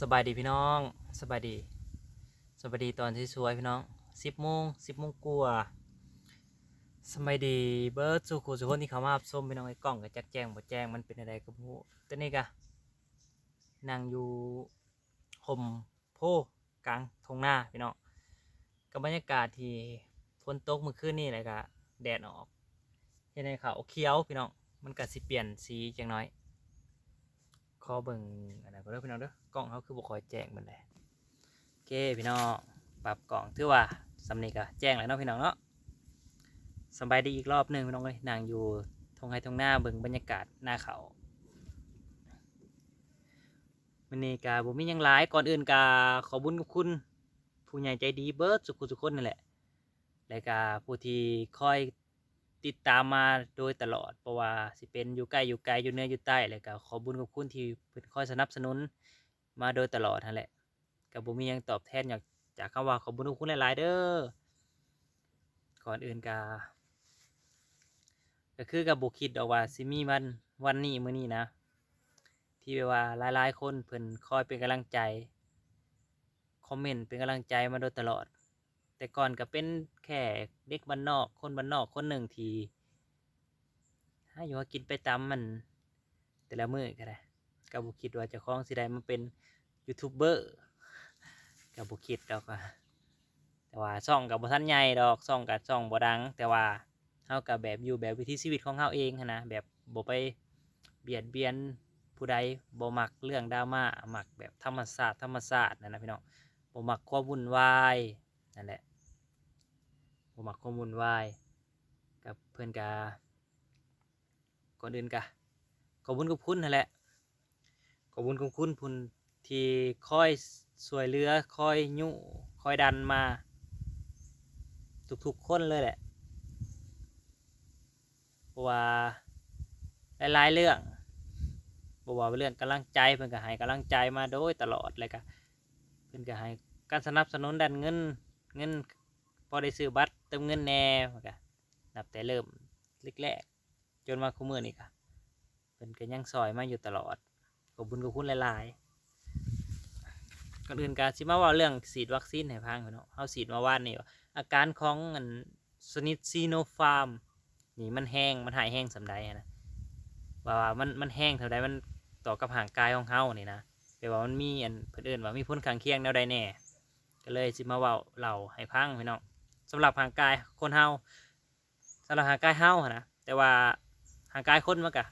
สบายดีพี่น้องสบายดีสบายดีตอนที่สวยพี่น้องสิบโมงสิบโมงกว่าสบายดีเบิร์ดสุขุสุขคนที่เขามารับชมพี่น้องไอ้กล้องกับแจ็คแจ้งบ่แจ้งมันเป็นอะไรกับผู้ตอนนี้กะนั่งอยู่ห่มโพกลางทงหน้าพี่น้องกับบรรยากาศที่ฝนตกเมื่อคืนนี่แหละกะแดดออกเห็นในเขาเขียวพี่น้องมันก็สิเปลี่ยนสีจังน้อย ขอเบิ่งอันนั้นก็เด้อพี่น้องเด้อกล้องเขาคือบ่คอยแจ้งมันเลยโอเคพี่น้องปรับกล้องถือว่าสำนีก็แจ้งแล้วเนาะพี่น้องเนาะสบายดีอีกรอบหนึ่งพี่น้องเลยนางอยู่ทงไฮทงหน้าเบิ่งบรรยากาศหน้าเขามันนี่กาบ่มียังหลายก่อนอื่นกาขอบุญกับคุณ ผู้ใหญ่ใจดีเบิร์ดสุขุสุขคนนั่นแหละและกาผู้ที่คอย ติดตามมาโดยตลอด เพราะว่าสิเป็นอยู่ใกล้อยู่ไกลอยู่เหนืออยู่ใต้เลยก็ขอบุญกับคุณที่เพิ่นคอยสนับสนุนมาโดยตลอดนั่นแหละกับบ่มีหยังตอบแทนอยากจากคำว่าขอบุญกับคุณหลายๆเด้อก่อนอื่นกาก็คือกับบุคิดดอกว่าสิมีวันวันนี้มื้อนี้นะ ที่แบบว่าหลายๆ คนเพิ่นคอยเป็นกำลังใจ คอมเมนต์เป็นกำลังใจมาโดยตลอด แต่ก่อนก็เป็นแค่เด็กบ้านนอก คนบ้านนอกคนหนึ่งที่ถ้าอยู่ว่ากินไปตามมัน แต่ละมื้อก็ได้ก็บ่คิดว่าจะคล้องสิได้มาเป็นยูทูบเบอร์ก็บ่คิดดอกว่าแต่ว่าช่องกับบ่ทันใหญ่ดอกช่องกับช่องบ่ดัง แต่ว่าเฮากับแบบอยู่แบบวิถีชีวิตของเฮาเองนะแบบบ่ไปเบียดเบียนผู้ใดบ่มักเรื่องดราม่ามักแบบธรรมชาสติธรรมชาสตินั่นนะพี่น้องบ่มักความวุ่นวาย นั่นแหละบ่มักความวุ่นวายกับเพื่อนกาก่อนอื่นกะขอบคุญกับคุณนั่นแหละขอบคุญกับคุณพุ่นที่คอยช่วยเหลือคอยยุคอยดันมา ทุกๆคนเลยแหละเพราะว่าหลายๆเรื่องบ่ว่าเรื่องกำลังใจเพิ่อนก็ให้กำลังใจมาโดยตลอดเลยก็เพิ่อนก็ให้การสนับสนุนด้านเงิน เงินพอได้ซื้อบัตรเติมเงินแน่มันก็นับแต่เริ่มแรกๆจนมาคุมื้อนี้ก็เพิ่นก็ยังซอยมาอยู่ตลอดขอบคุญขอบคุณหลายๆก่อนอื่นก็สิมาว่าเรื่องฉีดวัคซีนให้พังพี่น้อเฮาฉีดมาว่านนี่ว่าอาการของอันสนิทซีโนฟาร์มนี่มันแห้งมันหายแห้งสำใดอะนะว่าว่ามันมันแห้งเท่าใดมันต่อกับห่างกายของเฮานี่นะแปลว่ามันมีอันเพิ่อนว่ามีผลข้างเคียงแนวใดแน่ ก็เลยสิมาเว้าเล่าให้พังพี่น้องสำหรับห่างกายคนเฮาสำหรับห่างกายเฮานะแต่ว่าห่างกายคนมันก็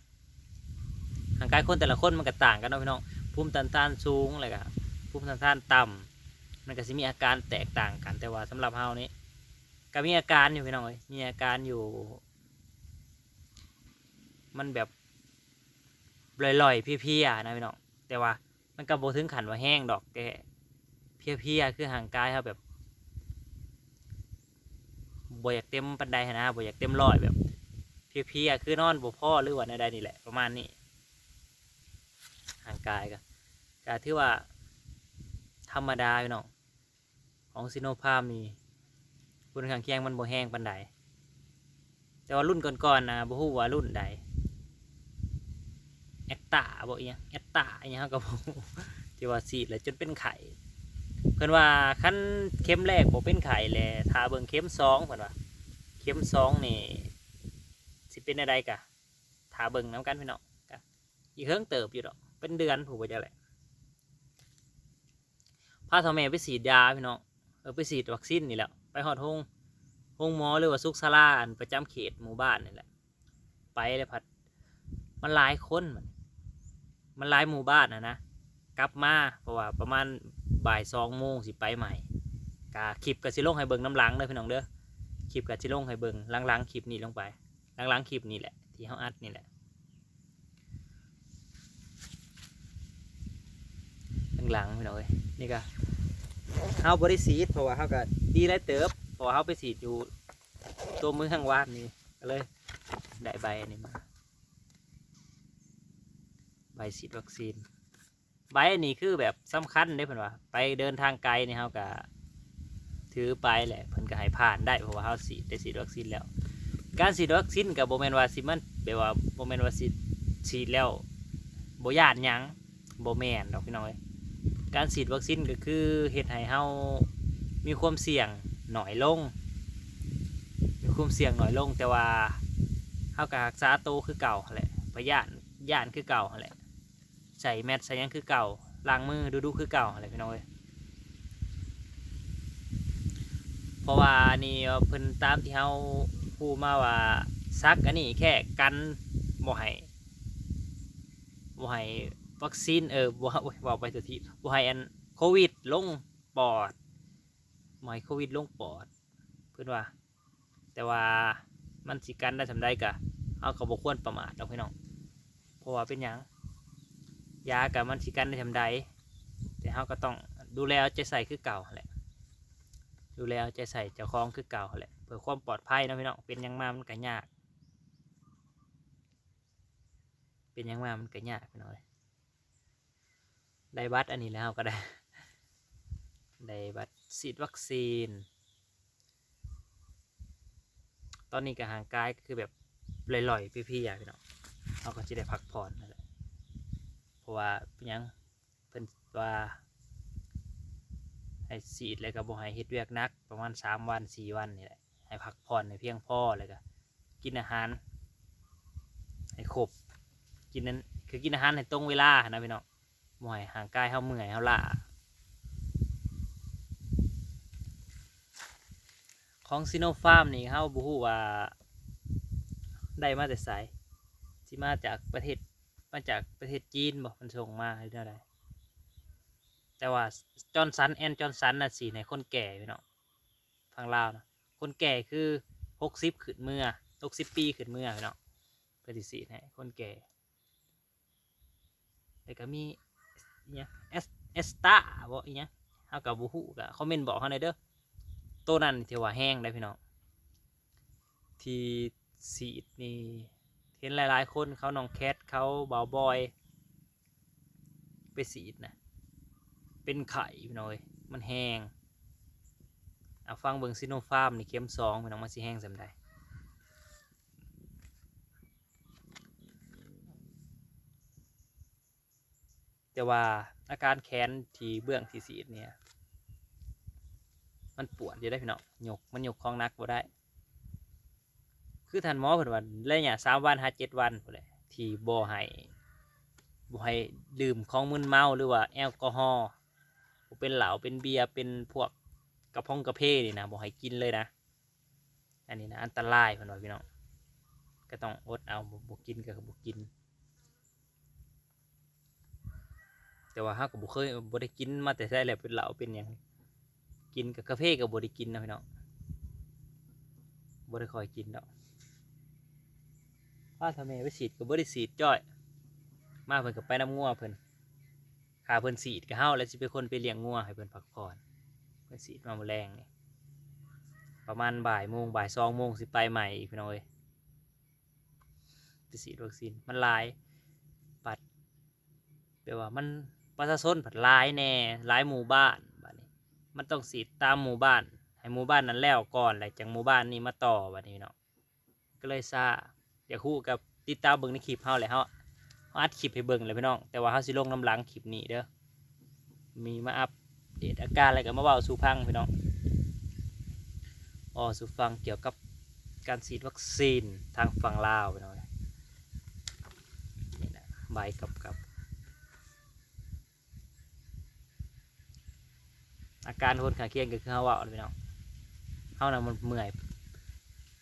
ห่างกายคนแต่ละคนมันก็ต่างกันเนาะพี่น้องภูมิต้านทานสูงอะไรก็ภูมิต้านทานต่ำมันก็สิมีอาการแตกต่างกัน แต่ว่าสำหรับเฮานี่ก็มีอาการอยู่พี่น้องเอ้ยมีอาการอยู่ มันแบบลอยๆเพลียๆนะพี่น้องแต่ว่ามันก็บ่ถึงขันว่าแห้งดอกแต่ เพียๆคือห่างกายเขาแบบบ่อยากเต็มปันไดนะบ่อยากเต็มร้อยแบบเพลียๆคือนอนบ่พ่อหรือว่าในใดนี่แหละ ประมาณนี้ห่างกายก็ก็ถือว่า ธรรมดาพี่น้องของซิโนพามีคุณขางเคียงมันบ่แห้งปานใดแต่ว่ารุ่นก่อนๆนะบ่ฮู้ว่ารุ่นใดแอตตาบ่อีหยังแอตตาอีหยังเราก็บ่ฮู้ที่ว่าฉีดแล้วจนเป็นไข้ เพิ่นว่าคันเข็มแรกบ่เป็นไข้แลถ้าเบิ่งเข็มสองเพิ่นว่าเข็มสองนี่สิเป็นอะไรกะถ้าเบิ่งนํกันพี่น้องกะอีกเฮิงเติบอยู่ดอกเป็นเดือนผู้บ่จักแหละพาทอแม่ไปฉีดยาพี่น้องเออไปฉีดวัคซีนนี่แหละไปหอดห้องห้องหมอหรือว่าซุกซาลาอันประจำเขตหมู่บ้านนี่แหละ ไปเลยพัดมันหลายคนมันมันหลายหมู่บ้านนะนะกลับมาเพราะว่าประมาณ บ่ายสองโมงสิไปใหม่กาคลิปกับสิลงให้เบิ่งน้ำหลังเด้อพี่น้องเด้อคลิปกับสิลงให้เบิ่งหลังๆคลิปนี้ลงไปหลังๆคลิปนี้แหละที่เขาอัดนี่แหละหลังๆพี่น้องเอ้ยนี่ก็เฮาบริสีดเพราะว่าเฮาก็ดีไรเติบเพราะว่าเฮาไปสีดอยู่ตัวมือข้างวาดนี่ก็เลยได้ใบนี้มาใบฉีดวัคซีน ใบอันนี้คือแบบสำคัญเด้เพิ่นว่า ไปเดินทางไกลนี่เฮาก็ถือไปแหละเพิ่นก็ให้ผ่านได้เพราะว่าเฮาฉีได้ฉีดวัคซีนแล้ว การฉีดวัคซีนก็บ่แมนว่าสิมันแบบว่าบ่แมนว่าสิฉีดแล้วบ่ย่านหยังบ่แมนดอกพี่น้องเอ้ยการฉีดวัคซีนก็คือเฮ็ดให้เฮามีความเสี่ยงหน่อยลง มีความเสี่ยงหน่อยลงแต่ว่าเฮาก็รักษาตัวคือเก่าแหละประหยัดย่านคือเก่าแหละ ใส่แมสใส่ยังคือเก่าล้างมือดูๆคือเก่าหั่นแหละพี่น้องเอ้ยเพราะว่านี่เพิ่นตามที่เฮาพูดมาว่าซักอันนี้แค่กันบ่ให้บ่ให้วัคซีนเออบ่โอ้ยเว้าไปตัวทีบ่ให้อันโควิดลงปอดบ่ให้โควิดลงปอดเพิ่นว่า แต่ว่ามันสิกันได้ทำได้กะเอาก็บ่ควรประมาทดอกพี่น้องเพราะว่าเป็นหยัง ยากับมันสิกันได้ทำได้แต่เฮาก็ต้องดูแลเอาใจใส่คือเก่าแหละดูแลเอาใจใส่เจ้าของคือเก่าแหละเพื่อความปลอดภัยนะพี่น้องเป็นยังมามันก็ยาก เป็นยังมามันก็ยากพี่น้องเอ้ยได้บัตรอันนี้แล้วก็ได้ได้บัตรฉีดวัคซีน ตอนนี้ก็ห่างกายก็คือแบบลอยๆพี่ๆอะพี่น้องเราก็จะได้พักผ่อนนั่นแหละ เพราะว่าเป็นยังเพิ่นว่าให้สีดแล้วก็บ่ให้เฮ็ดเวียกนัก ประมาณสามวันสี่วันนี่แหละให้พักผ่อนให้เพียงพอแล้วก็กินอาหาร ให้ครบกินนั้นคือกินอาหารให้ตรงเวลานะพี่น้องบ่ให้ห่างกายเฮาเมื่อยเฮาล้าของซิโนฟาร์มนี่เฮาบ่ฮู้ว่าได้มาแต่ไสสิมาจากประเทศ มาจากประเทศจีนบ่มันส่งมาหรือเท่าใดแต่ว่าจอห์นสันแอนจอห์นสันน่ะสิในคนแก่พี่น้องฟังลาวนะคนแก่คือ60ขึ้นเมื่อ60ปีขึ้นเมื่อพี่น้องเพิ่นสิสีให้คนแก่แล้วก็มีอีหยังเอสเอสตาบ่อีหยังเฮาก็บ่ฮู้ก็คอมเมนต์บอกเฮาหน่อยเด้อตัวนั้นที่ว่าแห้งได้พี่น้องที่สีนี่ ห็นหลายๆ คนเขาน้องแคทเขาเบาบอย ไปสีดนะเป็นไข่พี่น้องเอ้ยมันแห้งเอาฟังเบิงซิโนฟาร์มนี่เข็มสองพี่น้องมันสิแห้งสำใดแต่ว่าอาการแขนที่เบื้องที่สีดเนี่ย มันปวดอยู่ได้พี่น้องยกมันยกของนักบ่ได้ คือท่านหมอเพิ่นว่าระยะสามวันห้าเจ็ดวันพุ่นแหละที่บ่ให้บ่ให้ดื่มของมึนเมาหรือว่าแอลกอฮอล์บ่เป็นเหล้าเป็นเบียร์เป็นพวกกระพงกระเพานี่นะบ่ให้กินเลยนะ อันนี้นะอันตรายเพิ่นว่าพี่น้องก็ต้องอดเอาบ่กินก็บ่กิน แต่ว่าเฮาก็บ่เคยบ่ได้กินมาแต่ไสแหละเป็นเหล้าเป็นหยังกินกับกาแฟกับบริกินนะพี่น้องบริคอยกินดอก ป้าทำไมไปสีดกับบริสีดจ้อย มาเพิ่นกับไปน้ำงัวเพิ่นขาเพิ่นสีดกับเฮาแล้วสิเป็นคนไปเลี้ยงงัวให้เพิ่นพักผ่อนเพิ่นสีดมาแมลงนี่ประมาณบ่ายโมงบ่ายสองโมงสิไปใหม่อีกพี่น้องเอ้ยไปสีดวัคซีนมันลายปัดแปลว่ามันประชาชนผัดลายแน่ลายหมู่บ้านบัดนี้ มันต้องสีดตามหมู่บ้าน ให้หมู่บ้านนั้นแล้วก่อนแหละจากหมู่บ้านนี้มาต่อบัดนี้เนาะก็เลยซา อยากคู่กับติดตามเบิ่งในคลิปเฮาแหละเฮาเฮาอัดคลิปให้เบิ่งเลยพี่น้อง แต่ว่าเฮาสิลงน้ำหลังคลิปนี้เด้อ มีมาอัปเดตอาการอะไรก็มาเว้าสู่พังพี่น้องอ๋อสู่ฟังเกี่ยวกับการฉีดวัคซีนทางฝั่งลาวพี่น้องนี่นะใบกับกับอาการคนขาเคียงก็คือเฮาเว่าพี่น้องเฮาน่ะมันเมื่อย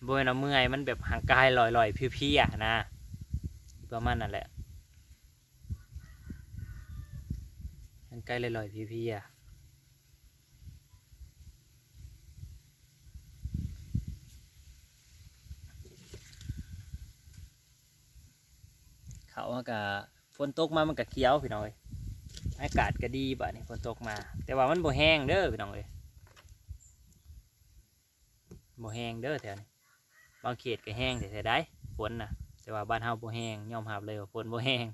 บ่แม่นว่าเมื่อยมันแบบห่างกายลอยๆเพลียๆนะประมาณนั่นแหละห่างกายลอยๆเพลียๆเขาว่าก็ฝนตกมามันก็เขียวพี่น้องเอ้ยอากาศก็ดีบ่ะนี่ฝนตกมา แต่ว่ามันบ่แห้งเด้อพี่น้องเอ้ยบ่แห้งเด้อแถวนี้ บางเขตก็แห้งแต่แต่ได้ฝนนะแต่ว่าบ้านเฮาบ่แห้งยอมรับเลยว่าฝนบ่แห้ง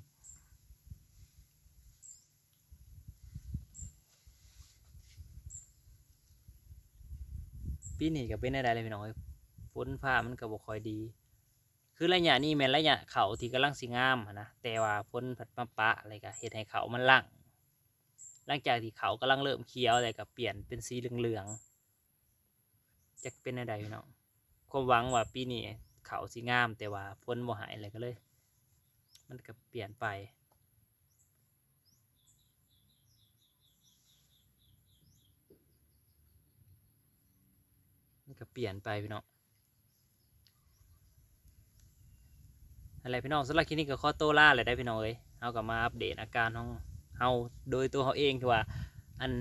ปีนี้ก็เป็นได้เลยพี่น้องเอ้ยฝนฟ้ามันก็บ่ค่อยดี คือระยะนี้แม่นระยะเขาที่กำลังสิงามนะแต่ว่าฝนผัดมาปะอะไรก็เฮ็ดให้เขามันลังหลังจากที่เขากำลังเริ่มเขียวอะไรก็เปลี่ยนเป็นสีเหลืองๆจะเป็นอะไรพี่น้อง ความหวังว่าปีนี้เขาสีงาม แต่ว่าฝนบ่หายอะไรก็เลย มันก็เปลี่ยนไป มันก็เปลี่ยนไปพี่น้องอะไรพี่น้องสำหรับคลิปนี้ก็ข้อโตล่าเลยได้พี่น้องเอ้ยเอากลับมาอัปเดตอาการของเฮาโดยตัวเขาเองที่ว่าอัน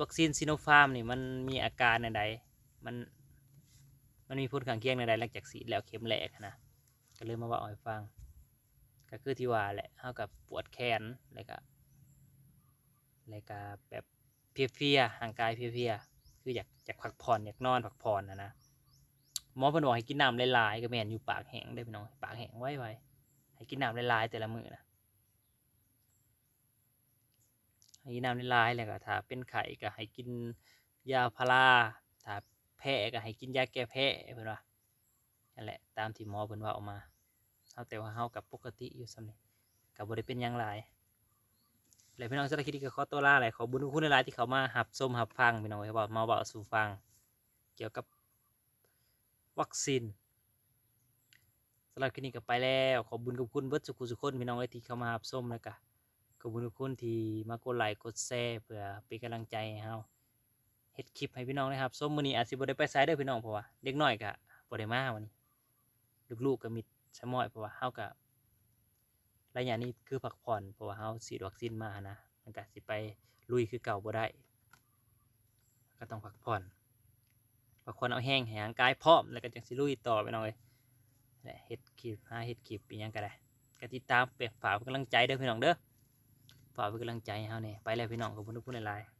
วัคซีนซิโนฟาร์มนี่มันมีอาการในใดมัน มันมีผลข้างเคียงในใดหลังจากฉีแล้วเข็มแรกนะก็เลยมาบอกให้ฟัง ก็คือที่ว่าแหละเฮากับปวดแขนแล้วก็แล้วก็แบบเพลียๆห่างกายเพลียๆคืออยากอยากพักผ่อนอยากนอนพักผ่อนนะนะหมอเพิ่นบอกให้กินน้ำหลายๆก็แม่นอยู่ปากแห้งได้พี่น้องปากแห้งไว้ไว้ให้กินน้ำหลายๆแต่ละมื้อนะให้กินน้ำหลายๆแล้วก็ถ้าเป็นไข้ก็ให้กินยาพาราถ้า แพ้ก็ให้กินยาแก้แพ้เพิ่นว่านั่นแหละตามที่หมอเพิ่นว่าออกมาเอาแต่ว่าเฮากับปกติอยู่ซ้ำนี่กับบ่ได้เป็นหยังหลายแล้วพี่น้องสารคดีก็ขอตัวลาแหละขอบุญคุณหลายที่เขามาหับส้มหับฟังพี่น้องไว้บอกมาบอกสู่ฟัง เกี่ยวกับวัคซีนสำหรับคลิปนี้ก็ไปแล้ว ขอบุญกับคุณเบิดสุขุสุขคนพี่น้องไว้ที่เข้ามาหับส้มแล้วก็ขอบุญกับคุณที่มากดไลค์กดแชร์เพื่อเป็นกำลังใจให้เฮา เฮ็ดคลิปให้พี่น้องนะครับส้มมือนี้อาจสิบ่ได้ไปไสเด้อพี่น้องเพราะว่าเด็กน้อยก็บ่ได้มาวันนี้ลูกๆก็มีสมอยเพราะว่าเฮากับระยะนี้คือพักผ่อนเพราะว่าเฮาฉีดวัคซีนมานะมันก็สิไปลุยคือเก่าบ่ได้ ก็ต้องพักผ่อนพักผ่อนเอาแห้งแหงกายพร้อมแล้วก็จังสิลุยต่อไปหน่อยแหละเฮ็ดคลิปหาเฮ็ดคลิปอีหยังก็ได้ก็ติดตามเปฝากเป็นกำลังใจเด้อพี่น้องเด้อฝากเป็นกำลังใจให้เฮานี่ไปแล้วพี่น้องขอบคุณทุกคนหลายๆ